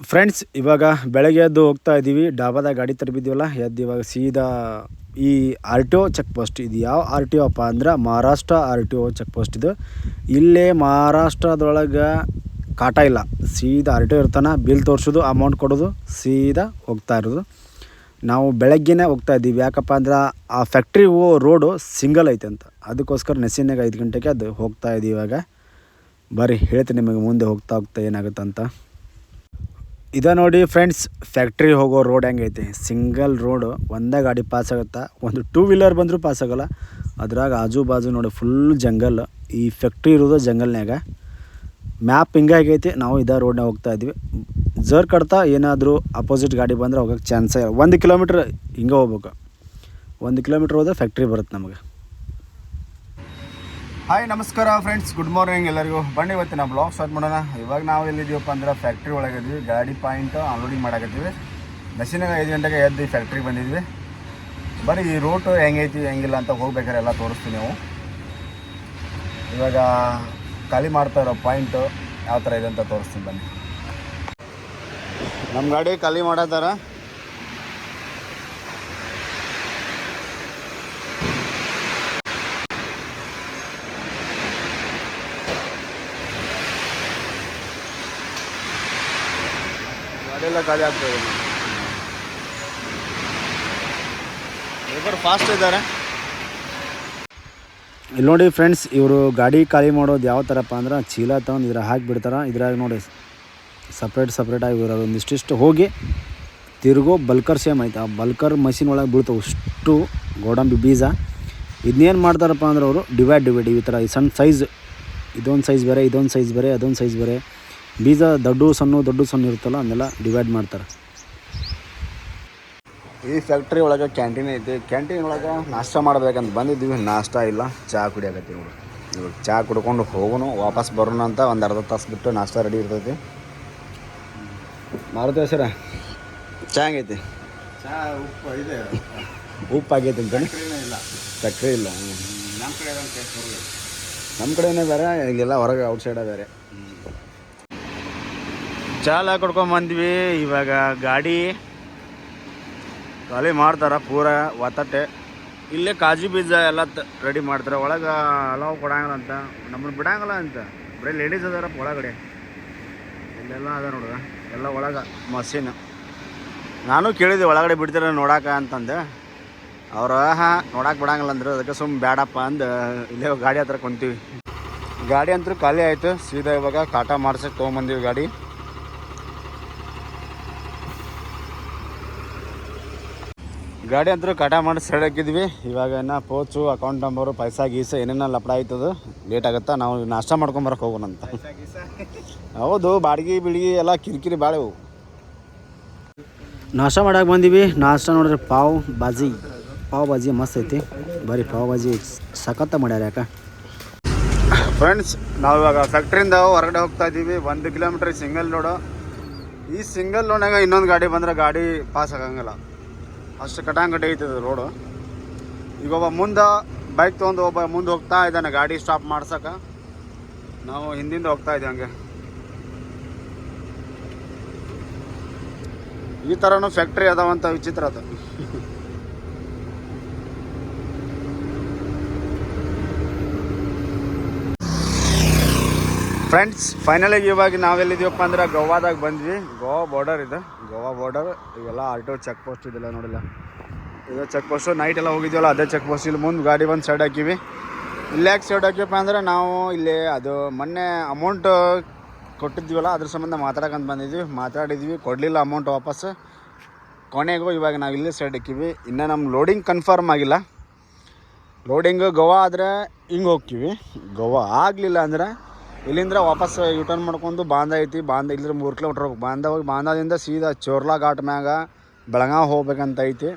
Friends ಇವಾಗ ಬೆಳಗ್ಗೆ ಎದ್ದು ಹೋಗ್ತಾ ಇದ್ದೀವಿ. ಡಾಬಾದಾಗ ಗಾಡಿ ತರಬಿದ್ದೀವಲ್ಲ? ಎದ್ದು ಇವಾಗ ಸೀದಾ ಈ R T O check post ಇದು ಯಾವ ಆರ್ ಟಿ ಒ ಅಪ್ಪ ಅಂದ್ರೆ Maharashtra R T O check post ಇದು. ಇಲ್ಲೇ ಮಹಾರಾಷ್ಟ್ರದೊಳಗೆ ಕಾಟ ಇಲ್ಲ. ಸೀದಾ ಆರ್ ಟಿ ಒ ಇರ್ತಾನೆ ಬಿಲ್ ತೋರಿಸೋದು ಅಮೌಂಟ್ ಕೊಡೋದು, ಸೀದಾ ಹೋಗ್ತಾ ಇರೋದು. ನಾವು ಬೆಳಗ್ಗೆನೇ ಹೋಗ್ತಾ ಇದ್ದೀವಿ. ಯಾಕಪ್ಪ ಅಂದ್ರೆ ಆ ಫ್ಯಾಕ್ಟ್ರಿ ಓ ರೋಡು ಸಿಂಗಲ್ ಐತೆ ಅಂತ. ಅದಕ್ಕೋಸ್ಕರ ನೆಸಿನಾಗ ಐದು ಗಂಟೆಗೆ ಅದು ಹೋಗ್ತಾ ಇದ್ದೀವಿ ಇವಾಗ. ಬರ್ರಿ, ಹೇಳ್ತೀನಿ ನಿಮಗೆ ಮುಂದೆ ಹೋಗ್ತಾ ಹೋಗ್ತಾ ಏನಾಗುತ್ತೆ ಅಂತ ಇದ ನೋಡಿ ಫ್ರೆಂಡ್ಸ್ ಫ್ಯಾಕ್ಟ್ರಿ ಹೋಗೋ ರೋಡ್ ಹೆಂಗೈತೆ? ಸಿಂಗಲ್ ರೋಡು ಒಂದೇ ಗಾಡಿ ಪಾಸ್ ಆಗುತ್ತಾ? ಒಂದು ಟೂ ವೀಲರ್ ಬಂದರೂ ಪಾಸ್ ಆಗೋಲ್ಲ. ಅದ್ರಾಗ ಆಜು ಬಾಜು ನೋಡಿ ಫುಲ್ ಜಂಗಲ್ ಈ ಫ್ಯಾಕ್ಟ್ರಿ ಇರೋದು ಜಂಗಲ್ನ್ಯಾಗ ಮ್ಯಾಪ್ ಹಿಂಗಾಗೈತಿ ನಾವು ಇದೇ ರೋಡ್ನಾಗ ಹೋಗ್ತಾ ಇದ್ವಿ. ಜರ್ ಕಡ್ತಾ ಏನಾದರೂ ಅಪೋಸಿಟ್ ಗಾಡಿ ಬಂದರೆ ಹೋಗೋಕ್ಕೆ ಚಾನ್ಸೇ ಒಂದು ಕಿಲೋಮೀಟ್ರ್ ಹಿಂಗೆ ಹೋಗ್ಬೇಕು. ಒಂದು ಕಿಲೋಮೀಟ್ರ್ ಹೋದ್ರೆ ಫ್ಯಾಕ್ಟ್ರಿ ಬರುತ್ತೆ ನಮಗೆ. ಹಾಯ್ ನಮಸ್ಕಾರ ಫ್ರೆಂಡ್ಸ್ ಗುಡ್ ಮಾರ್ನಿಂಗ್ ಎಲ್ಲರಿಗೂ. ಬನ್ನಿ, ಇವತ್ತಿನ ಬ್ಲಾಗ್ ಸ್ಟಾರ್ಟ್ ಮಾಡೋಣ. ಇವಾಗ ನಾವು ಎಲ್ಲಿದ್ದೀವಪ್ಪ ಅಂದ್ರೆ ಫ್ಯಾಕ್ಟ್ರಿ ಒಳಗಿದ್ವಿ ಗಾಡಿ ಪಾಯಿಂಟ್ ಅನ್ಲೋಡಿಂಗ್ ಮಾಡಕತ್ತೀವಿ. ನಸಿನಾಗ ಐದು ಗಂಟೆಗೆ ಎದ್ದು ಫ್ಯಾಕ್ಟ್ರಿ ಫ್ಯಾಕ್ಟ್ರಿಗೆ ಬಂದಿದ್ವಿ. ಬರೀ ಈ ರೂಟು ಹೆಂಗೈತಿ, ಹೆಂಗಿಲ್ಲ ಅಂತ ಹೋಗ್ಬೇಕಾರೆ ಎಲ್ಲ ತೋರಿಸ್ತೀವಿ ನೀವು. ಇವಾಗ ಖಾಲಿ ಮಾಡ್ತಾ ಇರೋ ಪಾಯಿಂಟು ಯಾವ ಥರ ಇದೆ ಅಂತ ತೋರಿಸ್ತೀನಿ ಬನ್ನಿ. ನಮ್ಮ ಗಾಡಿ ಖಾಲಿ ಮಾಡತ್ತಾರ ಎಲ್ಲ ಖಾಲಿ ಆಗ್ತಾ ಇದೆ. ಲೇಬರ್ ಫಾಸ್ಟ್ ಇದ್ದಾರೆ. ಇಲ್ಲಿ ನೋಡಿ ಫ್ರೆಂಡ್ಸ್ ಇವರು ಗಾಡಿ ಖಾಲಿ ಮಾಡೋದು ಯಾವ ಥರಪ್ಪ ಅಂದ್ರೆ ಚೀಲ ತಗೊಂಡು ಇದ್ರಾಗ ಹಾಕಿಬಿಡ್ತಾರೆ ಇದ್ರಾಗ ನೋಡಿ ಸಪ್ರೇಟ್ ಸಪ್ರೇಟಾಗಿ ಇರೋದು ಒಂದಿಷ್ಟಿಷ್ಟು ಹೋಗಿ ತಿರುಗೋ ಬಲ್ಕರ್ ಸೇಮ್ ಆಯ್ತು. ಆ ಬಲ್ಕರ್ ಮಷಿನ್ ಒಳಗೆ ಬೀಳ್ತಾವೆ ಅಷ್ಟು ಗೋಡಂಬಿ ಬೀಜ. ಇದನ್ನೇನು ಮಾಡ್ತಾರಪ್ಪ ಅಂದ್ರೆ ಅವರು ಡಿವೈಡ್ ಡಿವೈಡ್ ಈ ಥರ ಈ ಸಣ್ಣ ಸೈಜ್ ಇದೊಂದು ಸೈಜ್ ಬೇರೆ ಇದೊಂದು ಸೈಜ್ ಬೇರೆ ಅದೊಂದು ಸೈಜ್ ಬೇರೆ. ಬೀಜ ದೊಡ್ಡ ಸಣ್ಣ ದೊಡ್ಡ ಸಣ್ಣ ಇರುತ್ತಲ್ಲ ಅದನ್ನೆಲ್ಲ ಡಿವೈಡ್ ಮಾಡ್ತಾರೆ. ಈ ಫ್ಯಾಕ್ಟ್ರಿ ಒಳಗೆ ಕ್ಯಾಂಟೀನ್ ಐತಿ. ಕ್ಯಾಂಟೀನ್ ಒಳಗೆ ನಾಷ್ಟ ಮಾಡ್ಬೇಕಂತ ಬಂದಿದ್ದೀವಿ. ನಾಷ್ಟ ಇಲ್ಲ ಚಹಾ ಕುಡಿಯಾಕತ್ತಿ ನೋಡಿ. ಇವಾಗ ಚಹಾ ಕುಡ್ಕೊಂಡು ಹೋಗೋನು ವಾಪಸ್ ಬರೋಣ ಅಂತ ಒಂದು ಅರ್ಧ ತಾಸು ಬಿಟ್ಟು ನಾಷ್ಟ ರೆಡಿ ಇರ್ತೈತಿ. ಮಾರುತೇವ ಸರ ಚಹಾ ಹೆಂಗೈತಿ? ಚಹಾ ಉಪ್ಪು ಇದೆ. ಉಪ್ಪು ಆಗೈತಿ ಅಂತ ಇಲ್ಲ. ಸಕ್ಕರೆ ಇಲ್ಲ. ನಮ್ಮ ಕಡೆ ನಮ್ಮ ಕಡೆನೇ ಬೇರೆ ಇಲ್ಲೆಲ್ಲ ಹೊರಗೆ ಔಟ್ಸೈಡ ಬೇರೆ. ಚಾಲ ಕೊಡ್ಕೊಂಬಂದ್ವಿ ಇವಾಗ ಗಾಡಿ ಖಾಲಿ ಮಾಡ್ತಾರ, ಪೂರ ಒತ್ತಟೆ ಇಲ್ಲೇ ಕಾಜು ಬೀಜ ಎಲ್ಲ ರೆಡಿ ಮಾಡ್ತಾರೆ. ಒಳಗೆ ಅಲವ್ ಕೊಡಂಗಿಲ್ಲ ಅಂತ. ನಮ್ಮನ್ನು ಬಿಡಂಗಿಲ್ಲ ಅಂತ. ಬರೀ ಲೇಡೀಸ್ ಅದಾರಪ್ಪ ಒಳಗಡೆ. ಇಲ್ಲೆಲ್ಲ ಅದ ನೋಡ್ರ ಎಲ್ಲ ಒಳಗೆ ಮಸೀನ್ ನಾನು ಕೇಳಿದೆ ಒಳಗಡೆ ಬಿಡ್ತೀರ ನೋಡಾಕ ಅಂತಂದು. ಅವ್ರು ಹಾಂ ನೋಡಕ್ಕೆ ಬಿಡಂಗಿಲ್ಲ ಅಂದ್ರೆ. ಅದಕ್ಕೆ ಸುಮ್ ಬೇಡಪ್ಪ ಅಂದ, ಇಲ್ಲೇ ಗಾಡಿ ಹತ್ರ ಕುಂತೀವಿ. ಗಾಡಿ ಅಂತೂ ಖಾಲಿ ಆಯಿತು. ಸೀದಾ ಇವಾಗ ಕಾಟ ಮಾಡ್ಸಕ್ಕೆ ತೊಗೊಂಬಂದೀವಿ ಗಾಡಿ. ಗಾಡಿ ಅಂತೂ ಕಟ ಮಾಡಿ ಸೈಡ್ ಹಾಕಿದ್ವಿ. ಇವಾಗ ಏನ ಪೋಚು ಅಕೌಂಟ್ ನಂಬರು ಪೈಸಾ ಗೀಸ ಏನೇನ ಲಪಡ ಆಯ್ತದ. ಲೇಟ್ ಆಗುತ್ತಾ ನಾವು ನಾಷ್ಟ ಮಾಡ್ಕೊಂಬರಕ್ಕೆ ಹೋಗೋಣ ಅಂತ. ಹೌದು ಬಾಡಿಗೆ ಬಿಡಿಗೆ ಎಲ್ಲ ಕಿರಿಕಿರಿ ಬಾಳೆವು ನಾಷ್ಟ ಮಾಡಕ್ಕೆ ಬಂದೀವಿ. ನಾಷ್ಟ ನೋಡ್ರಿ ಪಾವ್ ಬಾಜಿ. ಪಾವ್ ಬಾಜಿ ಮಸ್ತ್ ಐತಿ. ಬರೀ ಪಾವ್ ಬಾಜಿ ಸಖತ್ತ ಮಾಡ್ಯಾರ ಯಾಕ? ಫ್ರೆಂಡ್ಸ್ ನಾವು ಇವಾಗ ಫ್ಯಾಕ್ಟ್ರಿಯಿಂದ ಹೊರಗಡೆ ಹೋಗ್ತಾ ಇದ್ದೀವಿ ಒಂದು ಕಿಲೋಮೀಟ್ರ್ ಸಿಂಗಲ್ ರೋಡು ಈ ಸಿಂಗಲ್ ರೋಡ್ನಾಗ ಇನ್ನೊಂದು ಗಾಡಿ ಬಂದ್ರೆ ಗಾಡಿ ಪಾಸ್ ಆಗಂಗಿಲ್ಲ. ಅಷ್ಟು ಕಟಾಂಗಡಿ ಐತದ ರೋಡು. ಈಗ ಒಬ್ಬ ಮುಂದೆ ಬೈಕ್ ತೊಗೊಂಡು ಒಬ್ಬ ಮುಂದೆ ಹೋಗ್ತಾ ಇದ್ದಾನೆ, ಗಾಡಿ ಸ್ಟಾಪ್ ಮಾಡ್ಸಕ್ಕೆ ನಾವು ಹಿಂದಿಂದ ಹೋಗ್ತಾ ಇದ್ದೀವಿ ಹಂಗೆ. ಈ ಥರನೂ ಫ್ಯಾಕ್ಟ್ರಿ ಅದಾವಂಥ ವಿಚಿತ್ರ ಅದು. ಫ್ರೆಂಡ್ಸ್ ಫೈನಲಾಗಿ ಇವಾಗ ನಾವೆಲ್ಲಿದ್ದೀವಪ್ಪ ಅಂದ್ರೆ ಗೋವಾದಾಗ ಬಂದ್ವಿ. ಗೋವಾ ಬಾರ್ಡರ್ ಇದೆ. ಗೋವಾ ಬಾರ್ಡರ್ ಇವೆಲ್ಲ ಆಟೋ ಚೆಕ್ ಪೋಸ್ಟ್ ಇದೆಲ್ಲ ನೋಡಿಲ್ಲ. ಇದು ಚೆಕ್ ಪೋಸ್ಟು ನೈಟ್ ಎಲ್ಲ ಹೋಗಿದ್ದೀವಲ್ಲ ಅದೇ ಚೆಕ್ ಪೋಸ್ಟ್ ಇಲ್ಲಿ ಮುಂದೆ ಗಾಡಿ ಒಂದು ಸೈಡ್ ಹಾಕಿವಿ. ಇಲ್ಲಿ ಯಾಕೆ ಸೈಡ್ ಹಾಕಿವಪ್ಪ ಅಂದ್ರೆ ನಾವು ಇಲ್ಲಿ ಅದು ಮೊನ್ನೆ ಅಮೌಂಟ್ ಕೊಟ್ಟಿದ್ದೀವಲ್ಲ ಅದ್ರ ಸಂಬಂಧ ಮಾತಾಡಕಂತ ಬಂದಿದ್ವಿ. ಮಾತಾಡಿದ್ವಿ, ಕೊಡಲಿಲ್ಲ ಅಮೌಂಟ್ ವಾಪಸ್. ಕೊನೆಗೂ ಇವಾಗ ನಾವು ಇಲ್ಲೇ ಸೈಡ್ ಹಾಕಿವಿ. ಇನ್ನು ನಮ್ಮ ಲೋಡಿಂಗ್ ಕನ್ಫರ್ಮ್ ಆಗಿಲ್ಲ. ಲೋಡಿಂಗು ಗೋವಾ ಆದರೆ ಹಿಂಗೆ ಹೋಗ್ತೀವಿ. ಗೋವಾ ಆಗಲಿಲ್ಲ ಅಂದ್ರೆ ಇಲ್ಲಿಂದ ವಾಪಸ್ ಯೂಟರ್ನ್ ಮಾಡ್ಕೊಂಡು ಬಾಂಧ ಐತಿ ಬಾಂಧ ಇಲ್ಲಿಂದ ಮೂರು ಕಿಲೋಮೀಟ್ರ್ ಹೋಗ್ಬೇಕು. ಬಾಂಧ ಹೋಗಿ ಬಾಂಧದಿಂದ ಸೀದಾ ಚೋರ್ಲಾ ಘಾಟ್ ಮ್ಯಾಗ ಬೆಳಗಾವ್ ಹೋಗ್ಬೇಕಂತ ಐತಿ.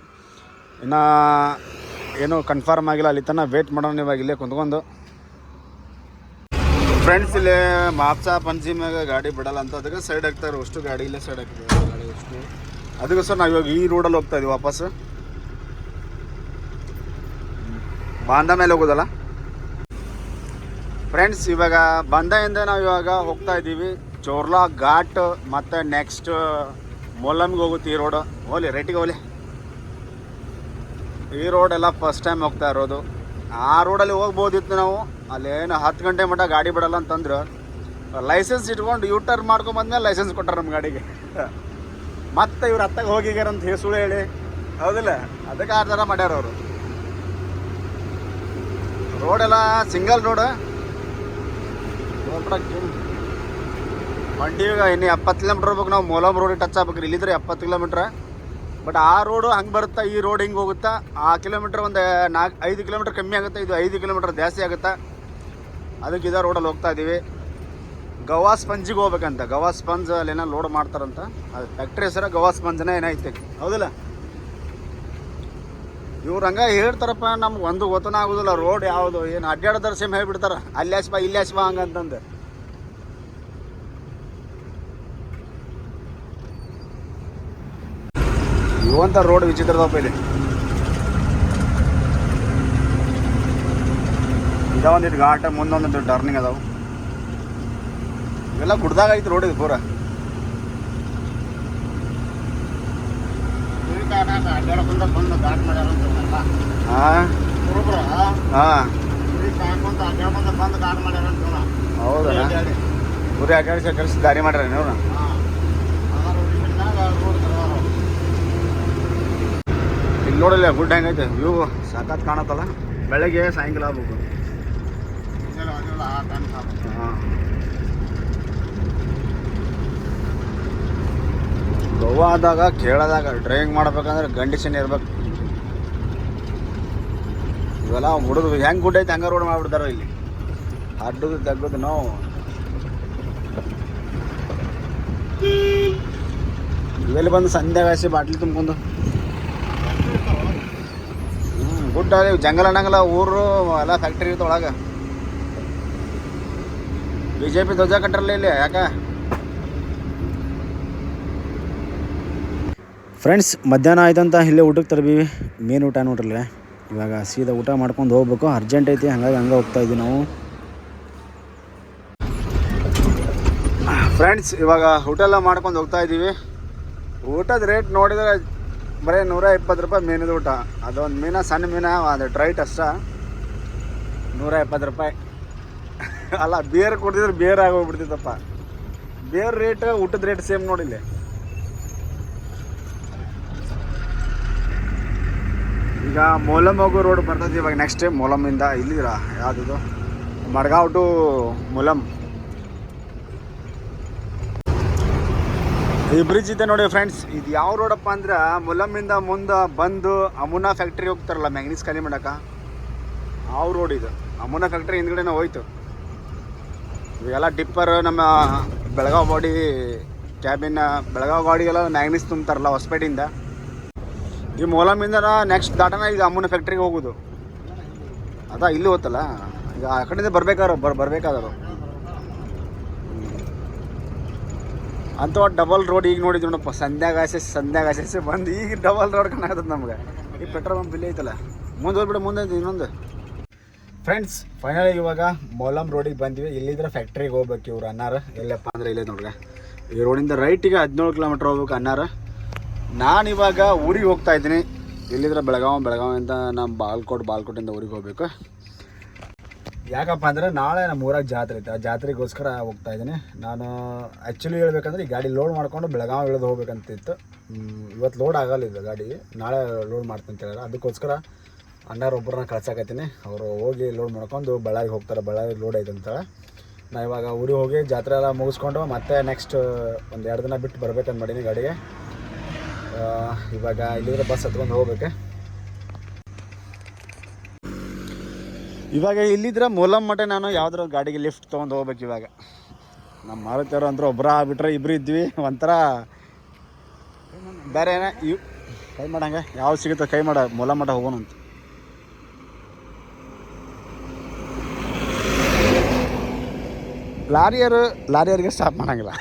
ಇನ್ನು ಏನೂ ಕನ್ಫರ್ಮ್ ಆಗಿಲ್ಲ, ಅಲ್ಲಿ ತನಕ ವೇಟ್ ಮಾಡೋಣ ಇವಾಗ ಇಲ್ಲೇ ಕುಂತ್ಕೊಂಡು. ಫ್ರೆಂಡ್ಸ್ ಇಲ್ಲಿ ಮಾಪ್ಸ ಪಂಜಿ ಮ್ಯಾಗ ಗಾಡಿ ಬಿಡಲ್ಲ ಅಂತ ಅದಕ್ಕೆ ಸೈಡ್ ಹಾಕ್ತಾರೆ ಅಷ್ಟು ಗಾಡಿ ಇಲ್ಲೇ ಸೈಡ್ ಹಾಕಿದ್ದಾರೆ. ಅದಕ್ಕೆ ಅಷ್ಟು. ಅದಕ್ಕೋಸ್ಕರ ನಾವು ಇವಾಗ ಈ ರೋಡಲ್ಲಿ ಹೋಗ್ತಾ ಇದೀವಿ ವಾಪಸ್. ಬಾಂಧ ಮೇಲೆ ಹೋಗೋದಲ್ಲ? ಫ್ರೆಂಡ್ಸ್ ಇವಾಗ ಬಂದೆಯಿಂದ ನಾವು ಇವಾಗ ಹೋಗ್ತಾ ಇದ್ದೀವಿ. ಚೋರ್ಲಾ ಘಾಟ್ ಮತ್ತು ನೆಕ್ಸ್ಟ್ ಮೊಲಮ್ಗೆ ಹೋಗುತ್ತೆ ಈ ರೋಡು ಹೋಲಿ ರೈಟಿಗೆ ಹೋಲಿ ಈ ರೋಡ್ ಎಲ್ಲ ಫಸ್ಟ್ ಟೈಮ್ ಹೋಗ್ತಾ ಇರೋದು. ಆ ರೋಡಲ್ಲಿ ಹೋಗ್ಬೋದಿತ್ತು ನಾವು. ಅಲ್ಲೇನು ಹತ್ತು ಗಂಟೆ ಮಟ್ಟ ಗಾಡಿ ಬಿಡಲ್ಲ ಅಂತಂದ್ರೆ. ಲೈಸೆನ್ಸ್ ಇಟ್ಕೊಂಡು ಯೂ ಟರ್ನ್ ಮಾಡ್ಕೊಂಬಂದ್ಮೇಲೆ ಲೈಸೆನ್ಸ್ ಕೊಟ್ಟಾರ ನಮ್ಮ ಗಾಡಿಗೆ. ಮತ್ತೆ ಇವ್ರು ಹತ್ತಾಗ ಹೋಗಿದ್ದಾರೆ ಅಂತ ಹೆಸರು ಹೇಳಿ. ಹೌದಿಲ್ಲ? ಅದಕ್ಕೆ ಆ ಥರ ಮಾಡ್ಯಾರ ಅವರು. ರೋಡೆಲ್ಲ ಸಿಂಗಲ್ ರೋಡ್ ಮಂಡಿಗೆ ಇನ್ನು ಎಪ್ಪತ್ತು ಕಿಲೋಮೀಟ್ರ್ ಹೋಗ್ಬೇಕು. ನಾವು ಮೋಲಮ್ ರೋಡ್ ಟಚ್ ಆಗ್ಬೇಕು ಇಲ್ಲಿದ್ರೆ ಎಪ್ಪತ್ತು ಕಿಲೋಮೀಟ್ರ್. ಬಟ್ ಆ ರೋಡು ಹಂಗೆ ಬರುತ್ತಾ? ಈ ರೋಡ್ ಹಿಂಗೆ ಹೋಗುತ್ತಾ? ಆ ಕಿಲೋಮೀಟ್ರ್ ಒಂದು ನಾಲ್ಕು, ಐದು ಕಿಲೋಮೀಟ್ರ್ ಕಮ್ಮಿ ಆಗುತ್ತೆ. ಇದು ಐದು ಕಿಲೋಮೀಟ್ರ್ ಜಾಸ್ತಿ ಆಗುತ್ತಾ? ಅದಕ್ಕೆ ಇದೇ ರೋಡಲ್ಲಿ ಹೋಗ್ತಾ ಇದ್ದೀವಿ ಗವಾ ಸ್ಪಂಜಿಗೆ ಹೋಗ್ಬೇಕಂತ. ಗವಾ ಸ್ಪಂಜ್ ಅಲ್ಲಿ ಏನೋ ಲೋಡ್ ಮಾಡ್ತಾರಂತ. ಅದು ಫ್ಯಾಕ್ಟ್ರಿ ಹೆಸರು ಗವಾ ಸ್ಪಂಜ್ನೇ ಏನೈತೆ ಹೌದಿಲ್ಲ? ಇವ್ರು ಹಂಗೆ ಹೇಳ್ತಾರಪ್ಪ, ನಮ್ಗೆ ಒಂದು ಗೊತ್ತನ ಆಗೋದಿಲ್ಲ. ರೋಡ್ ಯಾವುದು, ಏನು ಅಡ್ಡಾಡೋದ್ರ ಸೇಮ್ ಹೇಳ್ಬಿಡ್ತಾರ. ಅಲ್ಲಿ ಹಚ್ಬಾ ಇಲ್ಲಿ ಹಚ್ಬಾ ಹಂಗಂತಂದು. ಇವಂತ ರೋಡ್ ವಿಚಿತ್ರದಪ್ಪ ಇಲ್ಲಿ. ಇದ ಒಂದಿಟ್ಟು ಘಾಟ ಮುಂದೊಂದಿಟ್ಟು ಟರ್ನಿಂಗ್ ಅದಾವ. ಇವೆಲ್ಲ ಗುಡ್ದಾಗ ಐತಿ ರೋಡ್ ಇದು ಪೂರ ಅಡ್ಡಾಡ್ಕೊಂಡ ಬಂದು ಘಾಟ್ ಮಾಡ್ಯಾರ ಅಂತ ಇವ್ನೆಲ್ಲ. ಹಾಂ ಕುರುಬ್ರ ಹಾಂ ಕುರಿ ಕಾಯ್ಕೊಂತ ಅಡ್ಡಾಡ್ಕೊಂತ ಬಂದು ಘಾಟ್ ಮಾಡ್ಯಾರ ಇವ್ನ. ಹೌದಾ ಅಡ್ಡಾಡಿ. ಊರಿ ಆ ಕಡೆ ಕಳಿಸಿ ದಾರಿ ಮಾಡ್ಯಾರ ನೀವು ಹಾ. ಇಲ್ಲಿ ನೋಡಲ್ಲ ಗುಡ್ ಹೆಂಗೈತೆ ವ್ಯೂ ಸಾಕಾತ್ ಕಾಣತ್ತಲ್ಲ ಬೆಳಗ್ಗೆ ಸಾಯಂಕಾಲ ಆಗ್ಬೇಕು. ಹಾಂ ಗೋವಾದಾಗ ಕೇಳದಾಗ ಡ್ರೈವಿಂಗ್ ಮಾಡ್ಬೇಕಂದ್ರೆ ಕಂಡೀಷನ್ ಇರ್ಬೇಕು. ಇವೆಲ್ಲ ಹುಡುಗರು ಹೆಂಗೆ ಗುಡ್ ಐತೆ ಹಂಗ ರೋಡ್ ಮಾಡ್ಬಿಡ್ತಾರ ಇಲ್ಲಿ. ಅಡ್ಡದು ತಗ್ಗದು ನಾವು. ಇವೆಲ್ಲಿ ಬಂದು ಸಂಧ್ಯಾಗಾಸಿ ಬಾಟ್ಲಿ ತುಂಬ್ಕೊಂಡು? ಹ್ಞೂ ಗುಡ್ಡ ಜಂಗಲ್ ಅನ್ನಂಗಲ್ಲ, ಊರು, ಎಲ್ಲ ಫ್ಯಾಕ್ಟ್ರಿ ಇತ್ತು ಒಳಗೆ. ಬಿ ಜೆ ಪಿ ಧ್ವಜ ಕಟ್ಟರಲ್ಲ ಇಲ್ಲಿ, ಯಾಕ? ಫ್ರೆಂಡ್ಸ್ ಮಧ್ಯಾಹ್ನ ಆಯ್ತಂತ ಇಲ್ಲೇ ಊಟಕ್ಕೆ ತರಬೀವಿ ಮೇನ್ ಊಟ ನೋಡ್ರಲ್ಲೇ ಇವಾಗ ಸೀದಾ ಊಟ ಮಾಡ್ಕೊಂಡು ಹೋಗ್ಬೇಕು. ಅರ್ಜೆಂಟ್ ಐತಿ, ಹಂಗಾಗಿ ಹಂಗೆ ಹೋಗ್ತಾ ಇದ್ದೀವಿ ನಾವು. ಫ್ರೆಂಡ್ಸ್ ಇವಾಗ ಊಟ ಎಲ್ಲ ಮಾಡ್ಕೊಂಡು ಹೋಗ್ತಾ ಇದ್ದೀವಿ. ಊಟದ ರೇಟ್ ನೋಡಿದ್ರೆ ಬರೀ ನೂರ ಇಪ್ಪತ್ತು ರೂಪಾಯಿ ಮೀನಿದ ಊಟ. ಅದೊಂದು ಮೀನ, ಸಣ್ಣ ಮೀನ, ಅದು ಟ್ರೈಟ್ ಅಷ್ಟ. ನೂರ ಇಪ್ಪತ್ತು ರೂಪಾಯಿ. ಅಲ್ಲ ಬೇರ್ ಕೊಡ್ತಿದ್ರೆ ಬೇರ್ ಆಗೋಗ್ಬಿಡ್ತಿತ್ತಪ್ಪ. ಬೇರ್ ರೇಟ್ ಊಟದ ರೇಟ್ ಸೇಮ್ ನೋಡಿಲ್ಲ. ಈಗ ಮೊಲಮ್ ರೋಡ್ ಬರ್ತದೆ ಇವಾಗ ನೆಕ್ಸ್ಟ್ ಮೊಲಮಿಂದ ಇಲ್ಲಿರ? ಯಾವ್ದು ಮಡ್ಗಾವ್ ಟು ಮೊಲಮ್. ಈ ಬ್ರಿಡ್ಜ್ ಇದೆ ನೋಡಿ ಫ್ರೆಂಡ್ಸ್ ಇದು ಯಾವ ರೋಡಪ್ಪ ಅಂದ್ರೆ ಮುಲಮ್ಮಿಂದ ಮುಂದೆ ಬಂದು ಅಮುನಾ ಫ್ಯಾಕ್ಟ್ರಿ ಹೋಗ್ತಾರಲ್ಲ, ಮ್ಯಾಂಗ್ನೀಸ್ ಖಾಲಿ ಮಾಡಕ್ಕೆ ಆ ರೋಡ್ ಇದು? ಅಮುನಾ ಫ್ಯಾಕ್ಟ್ರಿ ಹಿಂದ್ಗಡೆನೇ ಹೋಯ್ತು. ಇವೆಲ್ಲ ಡಿಪ್ಪರ್, ನಮ್ಮ ಬೆಳಗಾವ್ ಬಾಡಿ ಕ್ಯಾಬಿನ್ ಬೆಳಗಾವ್ ಗಾಡಿಗೆಲ್ಲ ಮ್ಯಾಂಗ್ನೀಸ್ ತುಂಬ್ತಾರಲ್ಲ ಹೊಸಪೇಟೆಯಿಂದ. ಈ ಮೊಲಮಿಂದ ನೆಕ್ಸ್ಟ್ ದಾಟನ ಈಗ ಅಮ್ಮನ ಫ್ಯಾಕ್ಟ್ರಿಗೆ ಹೋಗೋದು. ಅದ, ಇಲ್ಲಿ ಹೋತಲ್ಲ? ಈಗ ಆ ಕಡೆಯಿಂದ ಬರ್ಬೇಕಾದ್ರು ಬರ್ ಬರ್ಬೇಕಾದ್ರು ಅಂತ ಡಬಲ್ ರೋಡ್ ಈಗ ನೋಡಿದ್ವಿ ನೋಡಪ್ಪ, ಸಂಧ್ಯಾಗ ಆಸೆ ಸಂಧ್ಯಾಗ ಬಂದು ಈಗ ಡಬಲ್ ರೋಡ್ ಕಾಣಕತ್ತದ ನಮ್ಗೆ. ಈ ಪೆಟ್ರೋಲ್ ಪಂಪ್ ಇಲ್ಲೇ ಐತಲ್ಲ? ಮುಂದೆ ಹೋಗ್ಬಿಡು, ಮುಂದೆ ಇನ್ನೊಂದು. ಫ್ರೆಂಡ್ಸ್ ಫೈನಲ್ ಇವಾಗ ಮೊಲಮ್ ರೋಡಿಗೆ ಬಂದ್ವಿ. ಇಲ್ಲಿದ್ರೆ ಫ್ಯಾಕ್ಟ್ರಿಗೆ ಹೋಗ್ಬೇಕು ಇವ್ರು, ಅನ್ನಾರ. ಇಲ್ಲಪ್ಪ ಅಂದ್ರೆ ಇಲ್ಲೇ ನೋಡ್ರಿ. ಈ ರೋಡಿಂದ ರೈಟಿಗೆ ಹದಿನೇಳು ಕಿಲೋಮೀಟ್ರ್ ಹೋಗ್ಬೇಕು ಅನ್ನಾರ. ನಾನು ಇವಾಗ ಊರಿಗೆ ಹೋಗ್ತಾ ಇದ್ದೀನಿ. ಇಲ್ಲಿದ್ರೆ ಬೆಳಗಾವಿ ಬೆಳಗಾವಿಯಿಂದ ನಮ್ಮ ಬಾಲ್ಕೋಟ್, ಬಾಲ್ಕೋಟಿಂದ ಊರಿಗೆ ಹೋಗ್ಬೇಕು. ಯಾಕಪ್ಪ ಅಂದರೆ ನಾಳೆ ನಮ್ಮ ಊರಾಗ ಜಾತ್ರೆ ಐತೆ. ಆ ಜಾತ್ರೆಗೋಸ್ಕರ ಹೋಗ್ತಾ ಇದ್ದೀನಿ. ನಾನು ಆ್ಯಕ್ಚುಲಿ ಹೇಳ್ಬೇಕಂದ್ರೆ ಈ ಗಾಡಿ ಲೋಡ್ ಮಾಡಿಕೊಂಡು ಬೆಳಗಾವಿ ಇಳಿದು ಹೋಗ್ಬೇಕಂತಿತ್ತು. ಇವತ್ತು ಲೋಡ್ ಆಗಲ್ಲ ಇದು ಗಾಡಿ. ನಾಳೆ ಲೋಡ್ ಮಾಡ್ತೀನಿ ಅಂತ ಹೇಳ್ಯಾರ ಅದಕ್ಕೋಸ್ಕರ ಒಬ್ಬರನ್ನ ಕಳ್ಸಾಕತ್ತೀನಿ. ಅವರು ಹೋಗಿ ಲೋಡ್ ಮಾಡ್ಕೊಂಡು ಬಳ್ಳಾರಿಗೆ ಹೋಗ್ತಾರೆ. ಬಳ್ಳಾರಿ ಲೋಡ್ ಐತೆ ಅಂತೇಳಿ. ನಾ ಇವಾಗ ಊರಿಗೆ ಹೋಗಿ ಜಾತ್ರೆ ಎಲ್ಲ ಮುಗಿಸ್ಕೊಂಡು ಮತ್ತೆ ನೆಕ್ಸ್ಟ್ ಒಂದು ಎರಡು ದಿನ ಬಿಟ್ಟು ಬರ್ಬೇಕಂತ ಮಾಡೀನಿ ಗಾಡಿಗೆ. ಇವಾಗ ಇಲ್ಲಿದ್ರೆ ಬಸ್ ಹತ್ಕೊಂಡು ಹೋಗ್ಬೇಕು. ಇವಾಗ ಇಲ್ಲಿದ್ರೆ ಮೂಲಮ್ ಮಟ್ಟ ನಾನು ಯಾವ್ದಾರ ಗಾಡಿಗೆ ಲಿಫ್ಟ್ ತೊಗೊಂಡು ಹೋಗ್ಬೇಕು ಇವಾಗ. ನಮ್ಮ ಮಾರುತಿಯವರು ಅಂದ್ರೆ ಒಬ್ಬರ ಆಗ್ಬಿಟ್ರೆ ಇಬ್ಬರು ಇದ್ವಿ, ಒಂಥರ ಬೇರೆ ಏನ ಇವ್ ಕೈ ಮಾಡಂಗೆ ಯಾವ ಸಿಗುತ್ತೆ ಕೈ ಮಾಡ, ಮೂಲಂ ಮಠ ಹೋಗೋಣ ಅಂತ. ಲಾರಿಯರು ಲಾರಿಯರಿಗೆ ಸ್ಟಾಪ್ ಮಾಡಂಗಿಲ್ಲ.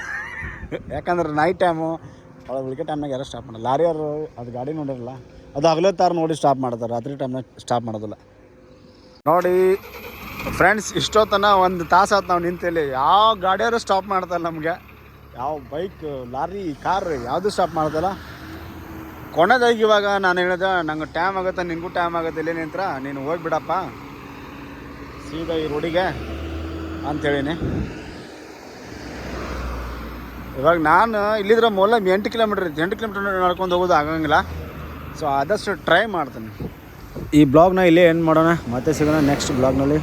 ಯಾಕಂದ್ರೆ ನೈಟ್ ಟೈಮು ಅವಳ ಉಳಿಕೆ ಟೈಮ್ನಾಗ ಯಾರು ಸ್ಟಾಪ್ ಮಾಡಲ್ಲ. ಲಾರಿಯವರು ಅದು ಗಾಡಿ ನೋಡಿರಲ್ಲ, ಅದು ಹಗಲೇ ತಾರು ನೋಡಿ ಸ್ಟಾಪ್ ಮಾಡ್ತಾರೆ. ರಾತ್ರಿ ಟೈಮ್ನಾಗ ಸ್ಟಾಪ್ ಮಾಡೋದಿಲ್ಲ. ನೋಡಿ ಫ್ರೆಂಡ್ಸ್ ಇಷ್ಟೊತ್ತನ ಒಂದು ತಾಸು ಆತು ನಾವು ನಿಂತೇಲಿ ಯಾವ ಗಾಡಿಯಾರು ಸ್ಟಾಪ್ ಮಾಡ್ತಾರೆ ನಮಗೆ. ಯಾವ ಬೈಕ್ ಲಾರಿ ಕಾರ್ ಯಾವುದು ಸ್ಟಾಪ್ ಮಾಡ್ತಲ್ಲ ಕೊನೆದಾಗಿ ಇವಾಗ ನಾನು ಹೇಳಿದೆ, ನಂಗೆ ಟೈಮ್ ಆಗುತ್ತೆ, ನಿನಗೂ ಟೈಮ್ ಆಗುತ್ತೆ, ಇಲ್ಲಿ ನಿಂತ್ರ, ನೀನು ಹೋಗ್ಬಿಡಪ್ಪ. ಸೀದಾ ಈ ರೋಡಿಗೆ ಅಂತೇಳೀನಿ ಇವಾಗ ನಾನು ಇಲ್ಲಿದ್ರ ಮೂಲ ಎಂಟು ಕಿಲೋಮೀಟ್ರ್ ಇತ್ತು ಎಂಟು ಕಿಲೋಮೀಟ್ರ್ ನಡ್ಕೊಂಡು ಹೋಗೋದು ಆಗಂಗಿಲ್ಲ. ಸೊ ಆದಷ್ಟು ಟ್ರೈ ಮಾಡ್ತೀನಿ. ಈ ಬ್ಲಾಗ್ನ ಇಲ್ಲೇ ಏನು ಮಾಡೋಣ. ಮತ್ತೆ ಸಿಗೋಣ ನೆಕ್ಸ್ಟ್ ಬ್ಲಾಗ್ನಲ್ಲಿ.